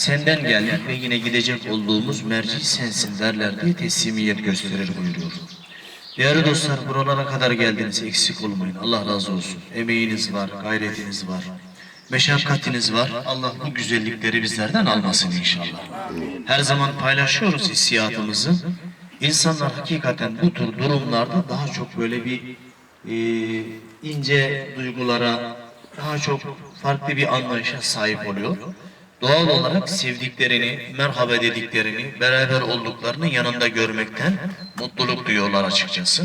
Senden geldik ve yine gidecek olduğumuz merci sensin derler diye teslimiyet gösterir buyuruyor. Değerli dostlar buralara kadar geldiniz eksik olmayın. Allah razı olsun. Emeğiniz var, gayretiniz var. Meşakkatiniz var. Allah bu güzellikleri bizlerden almasın inşallah. Her zaman paylaşıyoruz hissiyatımızı. İnsanlar hakikaten bu tür durumlarda daha çok böyle bir e, ince duygulara, daha çok farklı bir anlayışa sahip oluyor. Doğal olarak sevdiklerini, merhaba dediklerini, beraber olduklarını yanında görmekten mutluluk duyuyorlar açıkçası.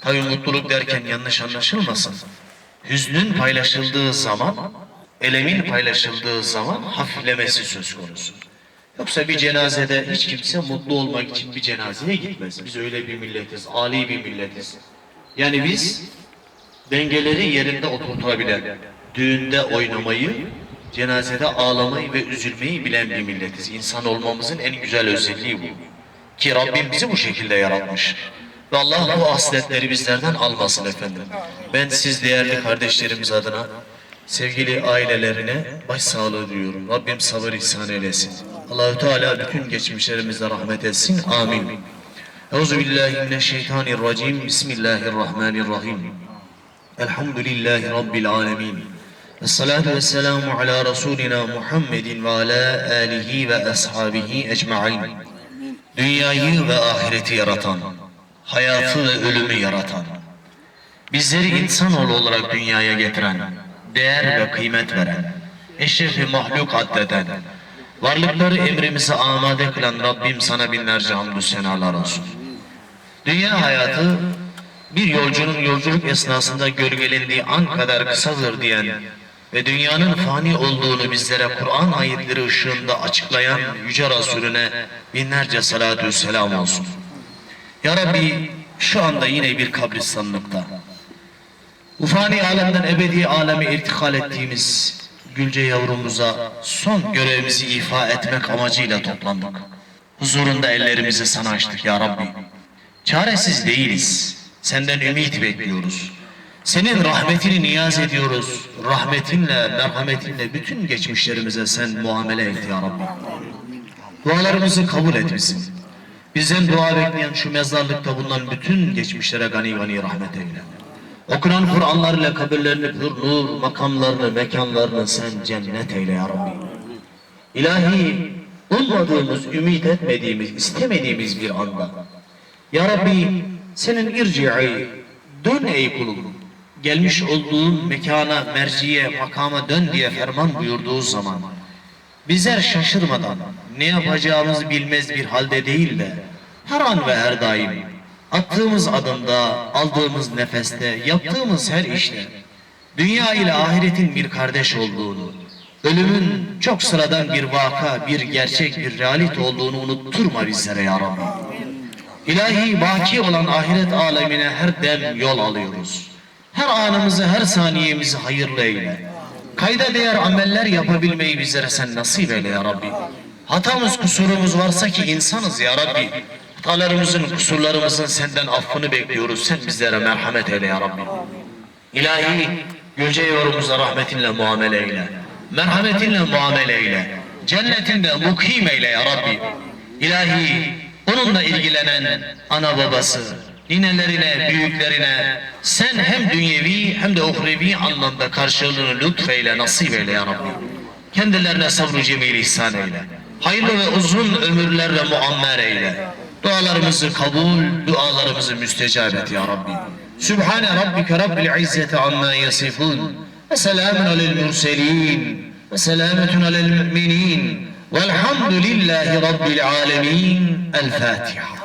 Tabii mutluluk derken yanlış anlaşılmasın. Hüznün paylaşıldığı zaman, elemin paylaşıldığı zaman hafiflemesi söz konusu. Yoksa bir cenazede hiç kimse mutlu olmak için bir cenazeye gitmez. Biz öyle bir milletiz, âli bir milletiz. Yani biz dengeleri yerinde oturtabilen, düğünde oynamayı, cenazede ağlamayı ve üzülmeyi bilen bir milletiz. İnsan olmamızın en güzel özelliği bu. Ki Rabbim bizi bu şekilde yaratmış. Ve Allah bu asletleri bizlerden almasın efendim. Ben siz değerli kardeşlerimiz adına sevgili ailelerine başsağlığı diliyorum. Rabbim sabır ihsan eylesin. Allahü Teala bütün geçmişlerimize rahmet etsin. Amin. Euzu billahi mineşşeytanirracim. Bismillahirrahmanirrahim. Elhamdülillahi Rabbil alemin. Esselatu vesselamu ala Resulina Muhammedin ve ala alihi ve ashabihi ecma'in. Dünyayı ve ahireti yaratan, hayatı ve ölümü yaratan, bizleri insanoğlu olarak dünyaya getiren, değer ve kıymet veren, eşrefi mahluk addeden, varlıkları emrimize amade kılan Rabbim sana binlerce hamdü senalar olsun. Dünya hayatı bir yolcunun yolculuk esnasında gölgelendiği an kadar kısadır diyen ve dünyanın fani olduğunu bizlere Kur'an ayetleri ışığında açıklayan Yüce Resulüne binlerce salatü selam olsun. Ya Rabbi şu anda yine bir kabristanlıkta. Bu fani alemden ebedi aleme irtikal ettiğimiz Gülce yavrumuza son görevimizi ifa etmek amacıyla toplandık. Huzurunda ellerimizi sana açtık ya Rabbi. Çaresiz değiliz. Senden ümit bekliyoruz. Senin rahmetini niyaz ediyoruz. Rahmetinle, merhametinle bütün geçmişlerimize sen muamele et ya Rabbi. Dualarımızı kabul et bizim. Bizden dua bekleyen şu mezarlıkta bulunan bütün geçmişlere gani gani rahmet eyle. Okunan Kur'anlarla kabirlerini pür nur, makamlarını, mekanlarını sen cennet eyle ya Rabbi. İlahi, ummadığımız, ümit etmediğimiz, istemediğimiz bir anda. Ya Rabbi, senin irci'i, dön ey kulum. Gelmiş olduğun mekana, merciye, makama dön diye ferman buyurduğu zaman, bizler şaşırmadan, ne yapacağımızı bilmez bir halde değil de, her an ve her daim, attığımız adımda, aldığımız nefeste, yaptığımız her işte, dünya ile ahiretin bir kardeş olduğunu, ölümün çok sıradan bir vaka, bir gerçek, bir realite olduğunu unutturma bizlere ya Rabbi. İlahi baki olan ahiret alemine her dem yol alıyoruz. Her anımızı, her saniyemizi hayırlı eyle. Kayda değer ameller yapabilmeyi bizlere sen nasip eyle ya Rabbi. Hatamız, kusurumuz varsa ki insanız ya Rabbi. Hatalarımızın, kusurlarımızın senden affını bekliyoruz. Sen bizlere merhamet eyle ya Rabbi. İlahi Gülce yorumuza rahmetinle muamele eyle. Merhametinle muamele eyle. Cennetinde mukim eyle ya Rabbi. İlahi onunla ilgilenen ana babası, ninelerine, büyüklerine sen hem dünyevi hem de uhrevi anlamda karşılığını lütfeyle, nasip eyle ya Rabbi. Kendilerine sabrı cemil ihsan eyle. Hayırlı ve uzun ömürlerle muammer eyle. Dualarımızı kabul, dualarımızı müstecab et ya Rabbi. Sübhane Rabbike Rabbil İzzeti amma yasifun. Ve selamun alel murselin. Ve selametun alel müminin. Velhamdülillahi Rabbil alemin. El Fatiha.